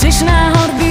Gdzieś na orbie